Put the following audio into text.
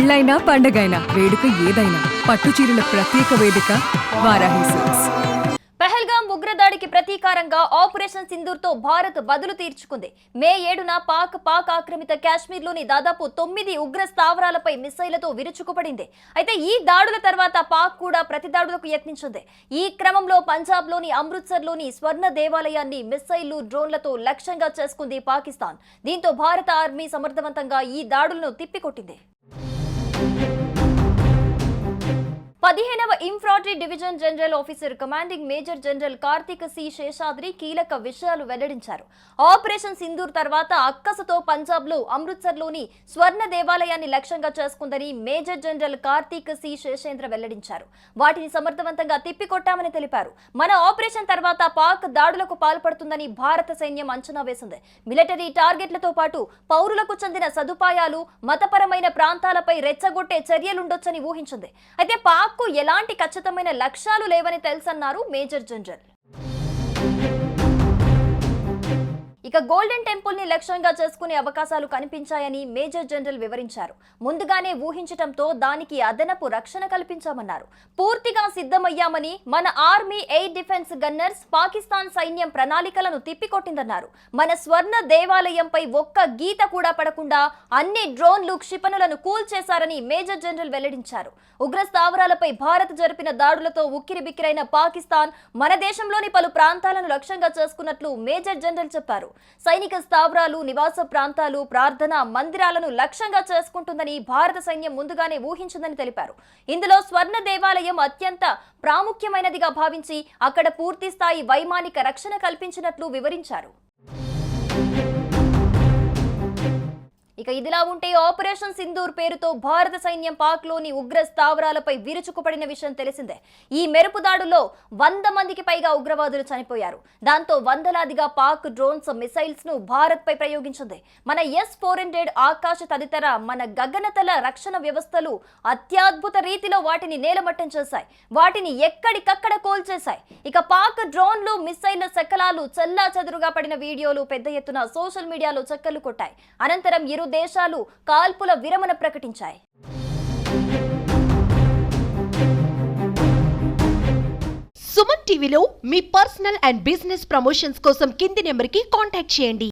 పెళ్ళైనా పండగైనా వేడుక ఏదైనా పట్టు చీరల ప్రత్యేక వేదిక వారాహి సిల్క్స్. పెహల్గాం ఉగ్రదాడికి ప్రతీకారంగా ఆపరేషన్ సింధూర్తో భారత్ బదులు తీర్చుకుంది. మే ఏడున పాక్ పాక్ ఆక్రమిత కాశ్మీర్లోని దాదాపు తొమ్మిది ఉగ్ర స్థావరాలపై మిసైళ్ళతో విరుచుకుపడింది. అయితే ఈ దాడుల తర్వాత పాక్ కూడా ప్రతి దాడులకు యత్నించింది. ఈ క్రమంలో పంజాబ్లోని అమృత్సర్లోని స్వర్ణ దేవాలయాన్ని మిసైళ్ళు డ్రోన్లతో లక్ష్యంగా చేసుకుంది పాకిస్తాన్. దీంతో భారత ఆర్మీ సమర్థవంతంగా ఈ దాడులను తిప్పికొట్టింది. Thank you. పదిహేనవ infantry division general officer commanding major general Karthik C. Seshadri కీలక విషయాలు వెల్లడించారు. ఆపరేషన్ సింధూర్ తర్వాత అక్కసతో పంజాబ్లో అమృత్సర్లోని స్వర్ణ దేవాలయాన్ని లక్ష్యంగా చేసుకుందని major general Karthik C. Seshendra వెల్లడించారు. వాటిని సమర్థవంతంగా తిప్పికొట్టామని తెలిపారు. మన ఆపరేషన్ తర్వాత పాక్ దాడులకు పాల్పడుతుందని భారత సైన్యం అంచనా వేసింది. మిలిటరీ టార్గెట్లతో పాటు పౌరులకు చెందిన సదుపాయాలు మతపరమైన ప్రాంతాలపై రెచ్చగొట్టే చర్యలుండొచ్చని ఊహించింది. అయితే పాక్ తమకు ఎలాంటి ఖచ్చితమైన లక్ష్యాలు లేవని తెలుసన్నారు మేజర్ జనరల్. ఇక గోల్డెన్ టెంపుల్ని లక్ష్యంగా చేసుకునే అవకాశాలు కనిపించాయని మేజర్ జనరల్ వివరించారు. ముందుగానే ఊహించటంతో దానికి అదనపు రక్షణ కల్పించామన్నారు. పూర్తిగా సిద్ధమయ్యామని మన army air defence gunners Pakistan సైన్యం ప్రణాళికలను తిప్పికొట్టిందన్నారు. మన స్వర్ణ దేవాలయంపై ఒక్క గీత కూడా పడకుండా అన్ని డ్రోన్లు క్షిపణులను కూల్చేశారని మేజర్ జనరల్ వెల్లడించారు. ఉగ్ర స్థావరాలపై భారత్ జరిపిన దాడులతో ఉక్కిరిబిక్కిరైన పాకిస్తాన్ మన దేశంలోని పలు ప్రాంతాలను లక్ష్యంగా చేసుకున్నట్లు మేజర్ జనరల్ చెప్పారు. సైనిక స్థావరాలు నివాస ప్రాంతాలు ప్రార్థన మందిరాలను లక్ష్యంగా చేసుకుంటుందని భారత సైన్యం ముందుగానే ఊహించిందని తెలిపారు. ఇందులో స్వర్ణ దేవాలయం అత్యంత ప్రాముఖ్యమైనదిగా భావించి అక్కడ పూర్తి స్థాయి వైమానిక రక్షణ కల్పించినట్లు వివరించారు. ఇక ఇదిలా ఉంటే ఆపరేషన్ సింధూర్ పేరుతో భారత సైన్యం పాక్లోని ఉగ్ర స్థావరాలపై విరుచుకుపడిన విషయం తెలిసిందే. ఈ మెరుపు దాడుల్లో వంద మందికి పైగా ఉగ్రవాదులు చనిపోయారు. దాంతో వందలాదిగా పాక్ డ్రోన్స్ మిసైల్స్ను భారత్ పై ప్రయోగించింది. మన ఎస్ ఫోర్ హండ్రెడ్ ఆకాశ తదితర మన గగనతల రక్షణ వ్యవస్థలు అత్యద్భుత రీతిలో వాటిని నేలమట్టం చేశాయి. వాటిని ఎక్కడికక్కడ కోల్చేశాయి. ఇక పాక్ డ్రోన్లు మిసైళ్ళ శకలాలు చల్లా చదురుగా పడిన వీడియోలు పెద్ద ఎత్తున సోషల్ మీడియాలో చక్కర్లు కొట్టాయి. అనంతరం ఇరు దేశాలు కాల్పుల విరమణ ప్రకటించాయి. సుమన్ టీవీలో మీ పర్సనల్ అండ్ బిజినెస్ ప్రమోషన్స్ కోసం కింది నెంబర్కి కాంటాక్ట్ చేయండి.